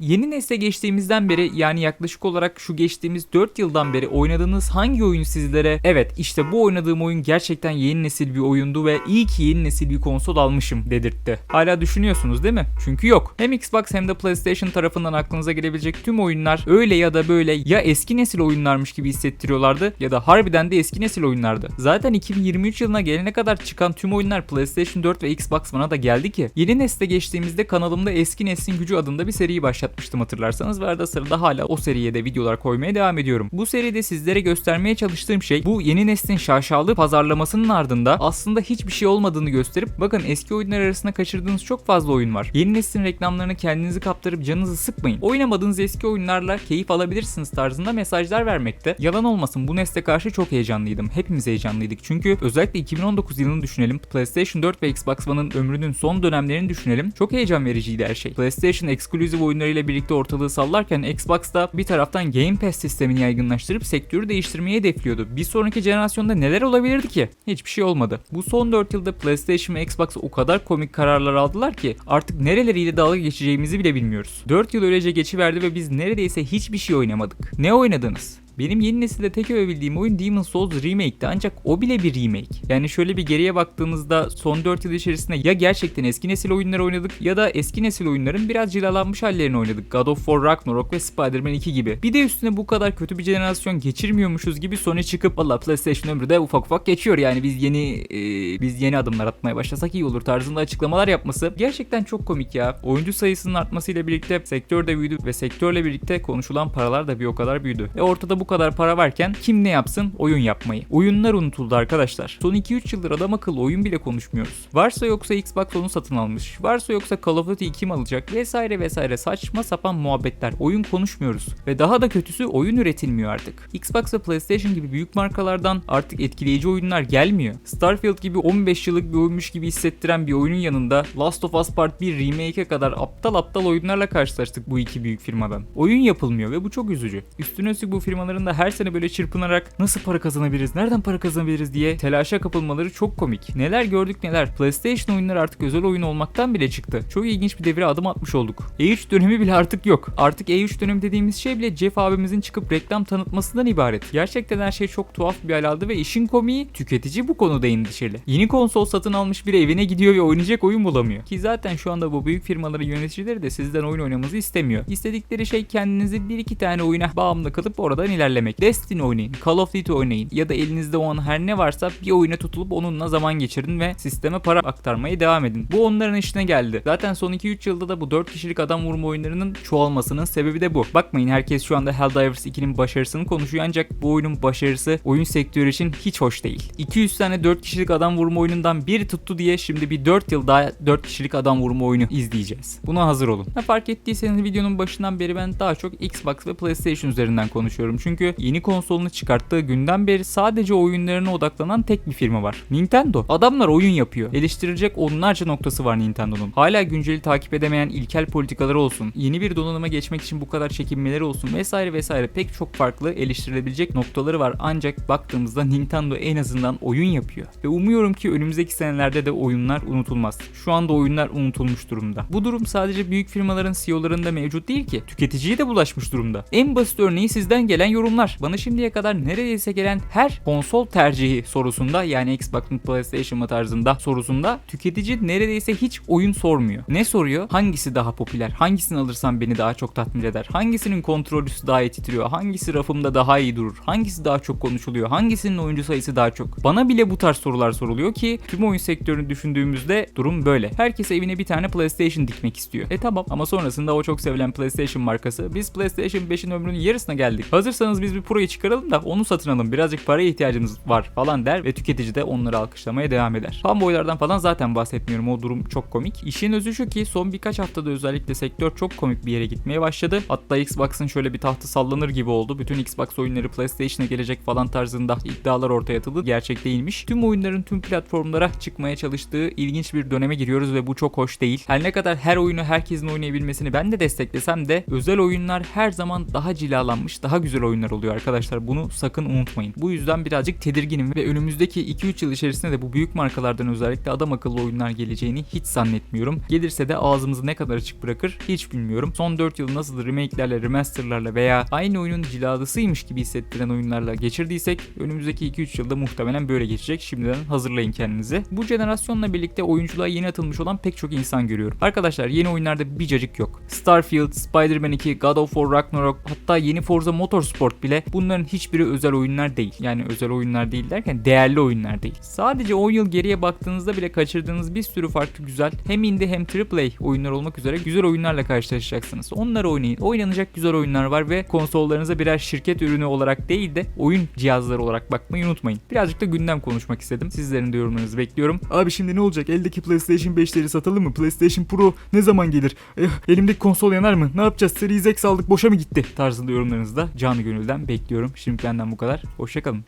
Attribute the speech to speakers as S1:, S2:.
S1: Yeni nesle geçtiğimizden beri yani yaklaşık olarak şu geçtiğimiz 4 yıldan beri oynadığınız hangi oyun sizlere evet işte bu oynadığım oyun gerçekten yeni nesil bir oyundu ve iyi ki yeni nesil bir konsol almışım dedirtti. Hala düşünüyorsunuz değil mi? Çünkü yok. Hem Xbox hem de PlayStation tarafından aklınıza gelebilecek tüm oyunlar öyle ya da böyle ya eski nesil oyunlarmış gibi hissettiriyorlardı ya da harbiden de eski nesil oyunlardı. Zaten 2023 yılına gelene kadar çıkan tüm oyunlar PlayStation 4 ve Xbox One'a da geldi ki yeni nesle geçtiğimizde kanalımda eski neslin gücü adında bir seriyi başlatmıştım hatırlarsanız ve arada sırada hala o seriye de videolar koymaya devam ediyorum. Bu seride sizlere göstermeye çalıştığım şey bu yeni neslin şaşalı pazarlamasının ardında aslında hiçbir şey olmadığını gösterip bakın eski oyunlar arasında kaçırdığınız çok fazla oyun var. Yeni neslin reklamlarını kendinizi kaptırıp canınızı sıkmayın. Oynamadığınız eski oyunlarla keyif alabilirsiniz tarzında mesajlar vermekte. Yalan olmasın bu nesle karşı çok heyecanlıydım. Hepimiz heyecanlıydık. Çünkü özellikle 2019 yılını düşünelim. PlayStation 4 ve Xbox One'ın ömrünün son dönemlerini düşünelim. Çok heyecan vericiydi her şey. PlayStation eksklusif oyunlarıyla birlikte ortalığı sallarken Xbox da bir taraftan Game Pass sistemini yaygınlaştırıp sektörü değiştirmeyi hedefliyordu. Bir sonraki jenerasyonda neler olabilirdi ki? Hiçbir şey olmadı. Bu son 4 yılda PlayStation ve Xbox o kadar komik kararlar aldılar ki artık nereleriyle dalga geçeceğimizi bile bilmiyoruz. 4 yıl öylece geçiverdi ve biz neredeyse hiçbir şey oynamadık. Ne oynadınız? Benim yeni nesilde tek övebildiğim oyun Demon's Souls Remake'ti ancak o bile bir remake. Yani şöyle bir geriye baktığımızda son 4 yıl içerisinde ya gerçekten eski nesil oyunlar oynadık ya da eski nesil oyunların biraz cilalanmış hallerini oynadık. God of War Ragnarok ve Spider-Man 2 gibi. Bir de üstüne bu kadar kötü bir jenerasyon geçirmiyormuşuz gibi Sony çıkıp valla PlayStation ömrü de ufak ufak geçiyor yani biz yeni e, biz yeni adımlar atmaya başlasak iyi olur tarzında açıklamalar yapması gerçekten çok komik ya. Oyuncu sayısının artmasıyla birlikte sektör de büyüdü ve sektörle birlikte konuşulan paralar da bir o kadar büyüdü. E ortada bu kadar para varken kim ne yapsın? Oyun yapmayı. Oyunlar unutuldu arkadaşlar. Son 2-3 yıldır adam akıllı oyun bile konuşmuyoruz. Varsa yoksa Xbox onu satın almış. Varsa yoksa Call of Duty'yi kim alacak? Vesaire vesaire saçma sapan muhabbetler. Oyun konuşmuyoruz. Ve daha da kötüsü oyun üretilmiyor artık. Xbox ve PlayStation gibi büyük markalardan artık etkileyici oyunlar gelmiyor. Starfield gibi 15 yıllık bir oyunmuş gibi hissettiren bir oyunun yanında Last of Us Part 1 remake'e kadar aptal aptal oyunlarla karşılaştık bu iki büyük firmadan. Oyun yapılmıyor ve bu çok üzücü. Üstüne üstlük bu firmaların da her sene böyle çırpınarak nasıl para kazanabiliriz, nereden para kazanabiliriz diye telaşa kapılmaları çok komik. Neler gördük neler. PlayStation oyunları artık özel oyun olmaktan bile çıktı. Çok ilginç bir devire adım atmış olduk. E3 dönemi bile artık yok. Artık E3 dönemi dediğimiz şey bile Jeff abimizin çıkıp reklam tanıtmasından ibaret. Gerçekten her şey çok tuhaf bir hal aldı ve işin komiği tüketici bu konuda endişeli. Yeni konsol satın almış biri evine gidiyor ve oynayacak oyun bulamıyor. Ki zaten şu anda bu büyük firmaların yöneticileri de sizden oyun oynamanızı istemiyor. İstedikleri şey kendinizi bir iki tane oyuna bağımlı kalıp oradan ilerlemek. Destiny oynayın, Call of Duty oynayın ya da elinizde o an her ne varsa bir oyuna tutulup onunla zaman geçirin ve sisteme para aktarmaya devam edin. Bu onların işine geldi. Zaten son 2-3 yılda da bu 4 kişilik adam vurma oyunlarının çoğalmasının sebebi de bu. Bakmayın herkes şu anda Helldivers 2'nin başarısını konuşuyor ancak bu oyunun başarısı oyun sektörü için hiç hoş değil. 200 tane 4 kişilik adam vurma oyunundan biri tuttu diye şimdi bir 4 yıl daha 4 kişilik adam vurma oyunu izleyeceğiz. Buna hazır olun. Ha, fark ettiyseniz videonun başından beri ben daha çok Xbox ve PlayStation üzerinden konuşuyorum. Çünkü yeni konsolunu çıkarttığı günden beri sadece oyunlarına odaklanan tek bir firma var. Nintendo. Adamlar oyun yapıyor. Eleştirilecek onlarca noktası var Nintendo'nun. Hala günceli takip edemeyen ilkel politikaları olsun. Yeni bir donanıma geçmek için bu kadar çekinmeleri olsun vesaire vesaire pek çok farklı eleştirilebilecek noktaları var. Ancak baktığımızda Nintendo en azından oyun yapıyor. Ve umuyorum ki önümüzdeki senelerde de oyunlar unutulmaz. Şu anda oyunlar unutulmuş durumda. Bu durum sadece büyük firmaların CEO'larında mevcut değil ki. Tüketiciye de bulaşmış durumda. En basit örneği sizden gelen yorumlar. Bana şimdiye kadar neredeyse gelen her konsol tercihi sorusunda yani Xbox mı PlayStation mı tarzında sorusunda tüketici neredeyse hiç oyun sormuyor. Ne soruyor? Hangisi daha popüler? Hangisini alırsam beni daha çok tatmin eder? Hangisinin kontrolüsü daha iyi titriyor? Hangisi rafımda daha iyi durur? Hangisi daha çok konuşuluyor? Hangisinin oyuncu sayısı daha çok? Bana bile bu tarz sorular soruluyor ki tüm oyun sektörünü düşündüğümüzde durum böyle. Herkes evine bir tane PlayStation dikmek istiyor. E tamam ama sonrasında o çok sevilen PlayStation markası biz PlayStation 5'in ömrünün yarısına geldik. Hazırsanız biz bir Pro'yu çıkaralım da onu satın alın birazcık paraya ihtiyacımız var falan der ve tüketici de onları alkışlamaya devam eder. Fanboylardan falan zaten bahsetmiyorum o durum çok komik. İşin özü şu ki son birkaç haftada özellikle sektör çok komik bir yere gitmeye başladı. Hatta Xbox'ın şöyle bir tahtı sallanır gibi oldu. Bütün Xbox oyunları PlayStation'a gelecek falan tarzında iddialar ortaya atıldı. Gerçek değilmiş. Tüm oyunların tüm platformlara çıkmaya çalıştığı ilginç bir döneme giriyoruz ve bu çok hoş değil. Her ne kadar her oyunu herkesin oynayabilmesini ben de desteklesem de özel oyunlar her zaman daha cilalanmış, daha güzel oyunlar oyunlar oluyor arkadaşlar. Bunu sakın unutmayın. Bu yüzden birazcık tedirginim ve önümüzdeki 2-3 yıl içerisinde de bu büyük markalardan özellikle adam akıllı oyunlar geleceğini hiç zannetmiyorum. Gelirse de ağzımızı ne kadar açık bırakır hiç bilmiyorum. Son 4 yıl nasıl remake'lerle, remaster'larla veya aynı oyunun ciladısıymış gibi hissettiren oyunlarla geçirdiysek önümüzdeki 2-3 yılda muhtemelen böyle geçecek. Şimdiden hazırlayın kendinizi. Bu jenerasyonla birlikte oyunculuğa yeni atılmış olan pek çok insan görüyorum. Arkadaşlar yeni oyunlarda bir cacık yok. Starfield, Spider-Man 2, God of War Ragnarok hatta yeni Forza Motorsport bile bunların hiçbiri özel oyunlar değil. Yani özel oyunlar değil derken değerli oyunlar değil. Sadece 10 yıl geriye baktığınızda bile kaçırdığınız bir sürü farklı güzel hem indie hem AAA oyunlar olmak üzere güzel oyunlarla karşılaşacaksınız. Onları oynayın. Oynanacak güzel oyunlar var ve konsollarınıza birer şirket ürünü olarak değil de oyun cihazları olarak bakmayı unutmayın. Birazcık da gündem konuşmak istedim. Sizlerin de yorumlarınızı bekliyorum.
S2: Abi şimdi ne olacak? Eldeki PlayStation 5'leri satalım mı? PlayStation Pro ne zaman gelir? Eh, elimdeki konsol yanar mı? Ne yapacağız? Series X aldık boşa mı gitti?
S1: Tarzında yorumlarınızı da canı gönülden bekliyorum. Şimdi benden bu kadar. Hoşçakalın.